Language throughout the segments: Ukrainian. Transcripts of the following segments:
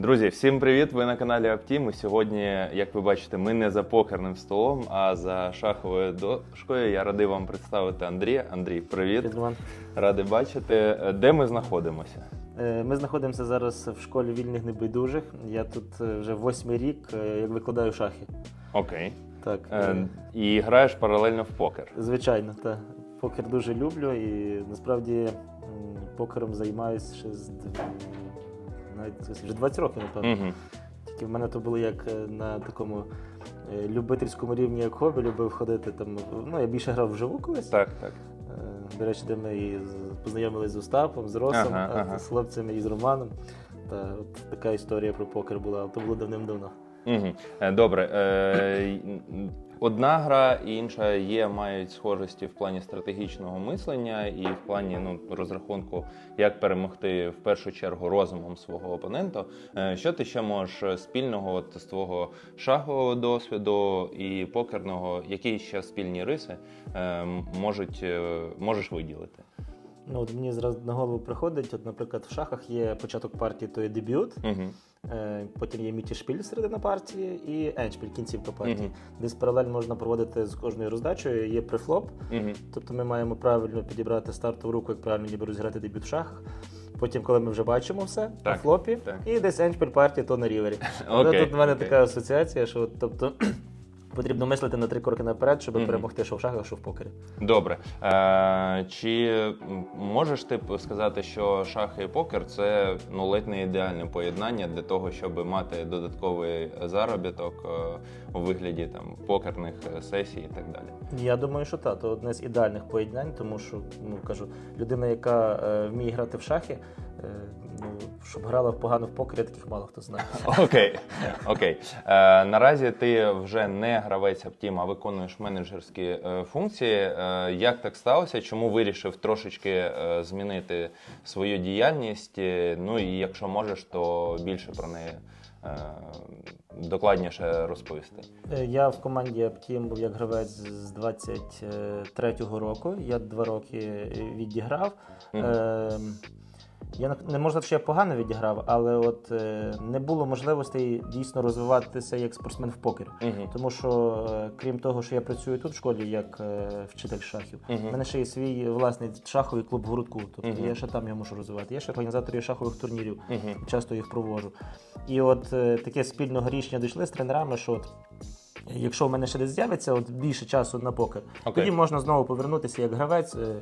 Друзі, всім привіт! Ви на каналі Аптім. І сьогодні, як ви бачите, ми не за покерним столом, а за шаховою дошкою. Я радий вам представити Андрія. Андрій, привіт! Привіт, Радий бачити. Де ми знаходимося? Е, Ми знаходимося зараз в школі вільних небайдужих. Я тут е, вже восьмий рік, е, як викладаю шахи. Окей. Так, Е, І граєш паралельно в покер. звичайно, так. Покер дуже люблю і насправді покером займаюся ще з навіть вже 20 років, напевно. Угу. Тільки в мене то було як е, на такому е, любительському рівні, як хобі, любив ходити там. Ну, я більше грав вживу колись. Так, так. Е, До речі, де ми і з- з Остапом, з Росом, Ага, ага. з хлопцями і з Романом. Та от така історія про покер була, але то було давним-давно. Угу. Добре. Е, Одна гра і інша є, мають схожості в плані стратегічного мислення і в плані ну, розрахунку, як перемогти в першу чергу розумом свого опонента. Е, Що ти ще можеш спільного от, з твого шахового досвіду і покерного, які ще спільні риси е, можуть, можеш виділити? Ну, от мені зразу на голову приходить, от, наприклад, в шахах є початок партії, то є дебют, Угу. Е, потім є мітішпіль середина партії і еншпіль, кінцівка партії. Мгм. Десь паралельно можна проводити з кожною роздачею, є префлоп, Угу. тобто ми маємо правильно підібрати стартову руку, як правильно ніби розіграти дебют в шахах. Потім, коли ми вже бачимо все на флопі, так. і десь еншпіль партії, то на рівері. Але тут в мене okay. така асоціація, що тобто, потрібно мислити на три кроки наперед, щоб Мгм. перемогти що в шахах, що в покері. Добре. Е, чи можеш ти сказати, що шахи і покер це ну, ледь не ідеальне поєднання для того, щоб мати додатковий заробіток е, у вигляді там покерних е, сесій і так далі? Я думаю, що так, то одне з ідеальних поєднань, тому що ну кажу, людина, яка е, вміє грати в шахи, ну щоб грала погано в покері, таких мало хто знає. Окей. Окей. Е, наразі ти вже не гравець Аптім, а виконуєш менеджерські е, функції. Е, як так сталося? Чому вирішив трошечки е, змінити свою діяльність? Е, Ну і якщо можеш, то більше про неї е, докладніше розповісти. Е, Я в команді Аптім був як гравець з 23-го року. Я два роки відіграв. Мгм. Я не- можу сказати, що я погано відіграв, але от е, не було можливостей дійсно розвиватися як спортсмен в покері. Мгм. Тому що, е, крім того, що я працюю тут в школі як е, вчитель шахів, Мгм. в мене ще є свій власний шаховий клуб в городку. Тобто Мгм. я ще там його можу розвивати. Я ще організатор шахових турнірів, часто їх проводжу. І от таке спільного рішення дійшли з тренерами, що от. Якщо в мене ще десь з'явиться от більше часу на покер, Окей. тоді можна знову повернутися як гравець, е,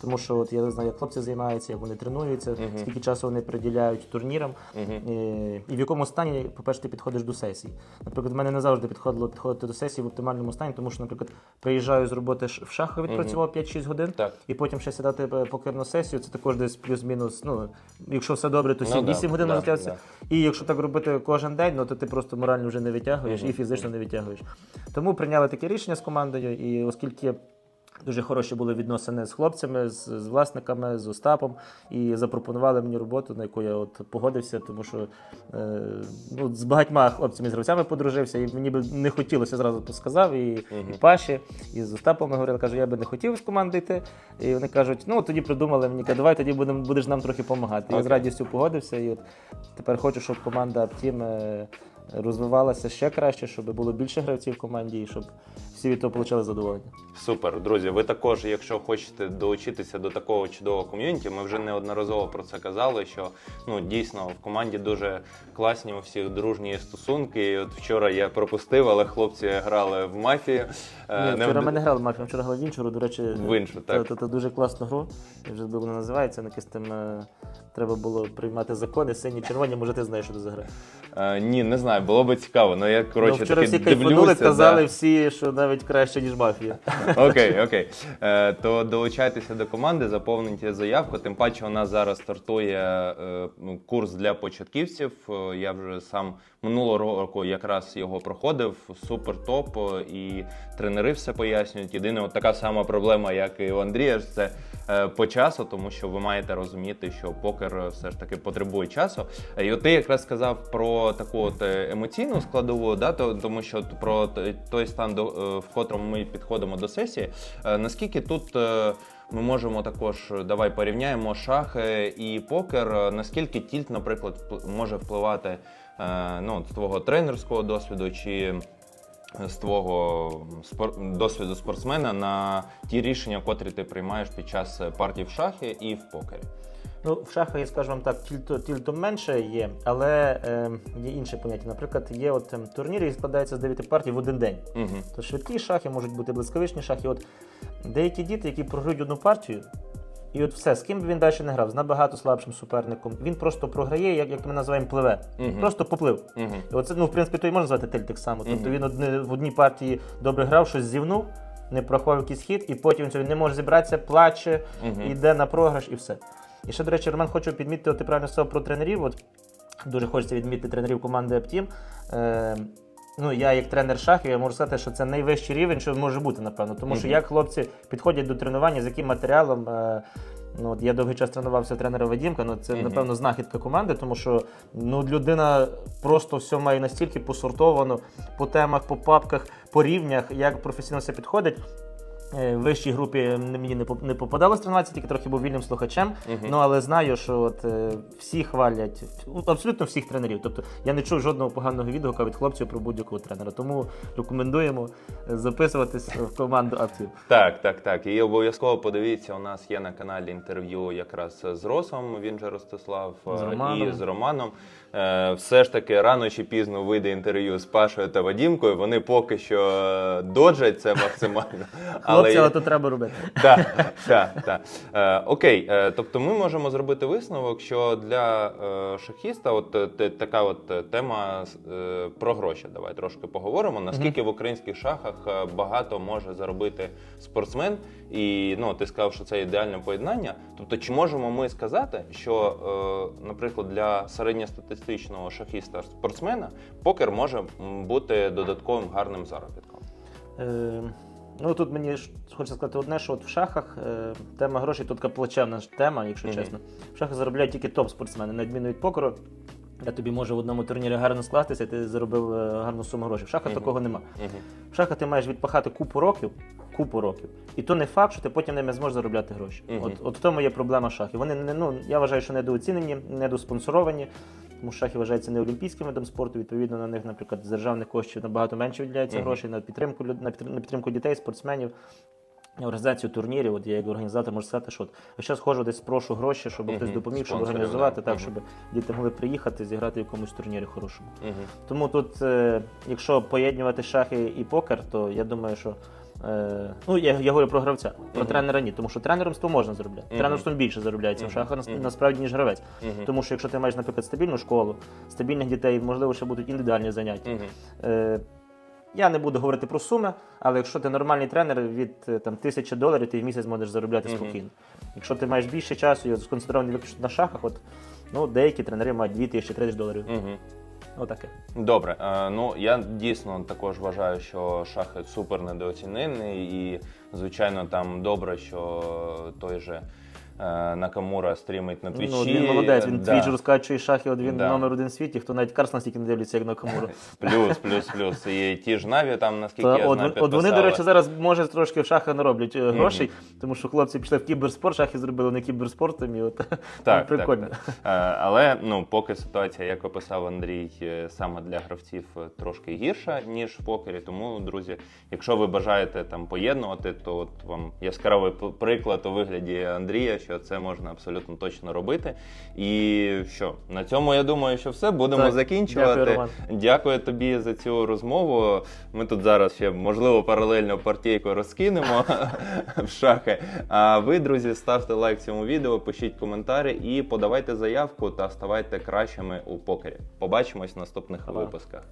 тому що от я не знаю, як хлопці займаються, як вони тренуються, Мгм. скільки часу вони приділяють турнірам, Мгм. Е, і в якому стані, по-перше, ти підходиш до сесії. Наприклад, в мене не завжди підходило підходити до сесії в оптимальному стані, тому що, наприклад, приїжджаю з роботи ш- в шахи, відпрацював 5-6 годин, Так. і потім ще сідати е, покерну сесію, це також десь плюс-мінус. Ну, якщо все добре, то Ну 7-8 да, годин да, розтягнеться. да. І якщо так робити кожен день, ну то ти просто морально вже не витягуєш Мгм. і фізично не витягуєш. Тому прийняли таке рішення з командою, і оскільки. Дуже хороші були відносини з хлопцями, з, з власниками, з Остапом, і запропонували мені роботу, на яку я от погодився, тому що е, ну, з багатьма хлопцями з гравцями подружився, і мені би не хотілося зразу сказав. І, Мгм. і Паші, і з Остапом ми говорили, кажу, я би не хотів з команди йти. І вони кажуть, ну тоді придумали мені, кажуть, давай тоді будем, будеш нам трохи допомагати. Я з радістю погодився. І от тепер хочу, щоб команда Аптім розвивалася ще краще, щоб було більше гравців в команді, і щоб всі від того отримали задоволення. Супер, друзі. Ви також, якщо хочете долучитися до такого чудового ком'юніті, ми вже неодноразово про це казали. Що ну дійсно в команді дуже класні у всіх дружні стосунки. І от вчора я пропустив, але хлопці грали в мафію. Е, Ні, вчора в- ми не грали в мафію, вчора грали в іншу, до речі, В іншу, так. це, це дуже класну гру. Я вже вона називається. на якесь там е, треба було приймати закони, сині, червоні, може ти знаєш, що це за гра. Е, ні, не знаю, було би цікаво. Ну я коротше ну, вчора таки всі кайфанули, дивлюся. казали да. всі, що навіть краще, ніж мафія. Окей, окей. Е, то долучайтеся до команди, заповнюйте заявку. Тим паче, у нас зараз стартує е, ну, курс для початківців. Е, Я вже сам минулого року якраз його проходив. Супер топ. е, І тренери все пояснюють. Єдине, от така сама проблема, як і у Андрія, ж це по часу, тому що ви маєте розуміти, що покер е, все ж таки потребує часу. Е, І от ти якраз сказав про таку от е, емоційну складову, да, тому що про той стан, до, е, в котрому ми підходимо до сесії. Е, Наскільки тут е, ми можемо також е, давай порівняємо шахи і покер. Е, Наскільки тільт, наприклад, може впливати е, ну, з твого тренерського досвіду чи з твого спор- досвіду спортсмена на ті рішення, котрі ти приймаєш під час е, партій в шахи і в покері? Ну, в шахах, я скажу вам так, тільто, тільто менше є, але е, є інше поняття. Наприклад, є от ем, турнір, який складається з 9 партій в один день. Угу. То швидкі шахи можуть бути блискавичні шахи. От деякі діти, які програють одну партію, і от все, з ким би він далі не грав, з набагато слабшим суперником. Він просто програє, як, як ми називаємо, пливе. Мгм. Просто поплив. Угу. І оце, ну, в принципі, то і можна назвати тель так само. Тобто він одне, в одній партії добре грав, щось зівнув, не проховав якийсь хід, і потім він не може зібратися, плаче, йде на програш і все. І ще, до речі, Роман, хочу підмітити, от ти правильно сказав про тренерів. От дуже хочеться відмітити тренерів команди Аптім. Е, ну, я як тренер шахів, я можу сказати, що це найвищий рівень, що може бути, напевно. Тому що як хлопці підходять до тренування, з яким матеріалом. Е, Ну, от я довгий час тренувався тренера Вадімка, ну це, напевно, знахідка команди, тому що ну, людина просто все має настільки посортовано по темах, по папках, по рівнях, як професійно все підходить. Е, В вищій групі мені не не попадалось тренуватися, тільки трохи був вільним слухачем. Мгм. Ну але знаю, що от е, всі хвалять ну, абсолютно всіх тренерів. Тобто я не чув жодного поганого відгука від хлопців про будь-якого тренера. Тому рекомендуємо записуватись в команду Актив. Так, так, так. І обов'язково подивіться, у нас є на каналі інтерв'ю якраз з Росом, він же Ростислав, З е, і з Романом. Все ж таки рано чи пізно вийде інтерв'ю з Пашою та Вадімкою. Вони поки що доджать це максимально. Хлопці, але то треба робити. Так, так, так. Е, окей, е, тобто ми можемо зробити висновок, що для е, шахіста, от така от тема про гроші. Давай трошки поговоримо. Наскільки в українських шахах багато може заробити спортсмен, і ну ти сказав, що це ідеальне поєднання. Тобто, чи можемо ми сказати, що, наприклад, для середньостатистичного шахіста спортсмена покер може бути додатковим гарним заробітком? Ну тут мені хочеться сказати одне, що от в шахах е, тема грошей тут така плачевна тема, якщо Мгм. чесно. В шахах заробляють тільки топ-спортсмени, на відміну від покеру. Я тобі може в одному турнірі гарно скластися, і ти заробив е, гарну суму грошей. В шахах Мгм. такого нема. Мгм. В шахах ти маєш відпахати купу років, купу років. І то не факт, що ти потім ними зможеш заробляти гроші. Мгм. От, от в тому є проблема шахів. Вони не ну я вважаю, що недооцінені, недоспонсоровані. Тому що шахи вважаються не олімпійським видом спорту. Відповідно, на них, наприклад, з державних коштів набагато менше виділяється Мгм. грошей на підтримку на підтримку дітей, спортсменів. Організацію турнірів, от я як організатор можу сказати, що от зараз ходжу десь прошу гроші, щоб Мгм. хтось допоміг, щоб організувати да. так, щоб діти могли приїхати, зіграти в якомусь турнірі хорошому. Мгм. Тому тут, е, якщо поєднувати шахи і покер, то я думаю, що. Е, ну, я, я говорю про гравця, про Мгм. тренера ні, тому що тренером можна заробляти. Мгм. Тренерством більше заробляється в Мгм. шахах нас- Мгм. насправді, ніж гравець. Мгм. Тому що якщо ти маєш, наприклад, стабільну школу, стабільних дітей, можливо, ще будуть індивідуальні заняття. Мгм. Е, я не буду говорити про суми, але якщо ти нормальний тренер від е, там, тисячі доларів, ти в місяць можеш заробляти Мгм. спокійно. Якщо ти маєш більше часу і сконцентрований виключно на шахах, от, ну, деякі тренери мають 2 тисячі 3 тисячі доларів. Мгм. Отаке. Добре, е, ну я дійсно також вважаю, що шахи супер недооцінений, і звичайно там добре, що той же Накамура стрімить на твічі. Ну, він молодець, він Да. твіч розкачує шахи, от він Да. номер один в світі, хто навіть Карсона стільки не дивляться, як на Камуру. Плюс, плюс, плюс. І ті ж Наві там, наскільки Та я от, знаю, от вони, до речі, зараз може трошки в шахах нароблять е, грошей, тому що хлопці пішли в кіберспорт, шахи зробили не кіберспортом, і от Так, прикольно. Так, так. Е, Але ну, поки ситуація, як описав Андрій, е, саме для гравців е, трошки гірша, ніж в покері. Тому, друзі, якщо ви бажаєте там поєднувати, то от вам яскравий приклад у вигляді Андрія, що це можна абсолютно точно робити. І що на цьому я думаю, що все будемо Так, закінчувати. дякую, Роман. Дякую тобі за цю розмову. Ми тут зараз ще можливо паралельно партійку розкинемо в шахи. А ви, друзі, ставте лайк цьому відео, пишіть коментарі і подавайте заявку та ставайте кращими у покері. Побачимось в наступних Па-па. випусках.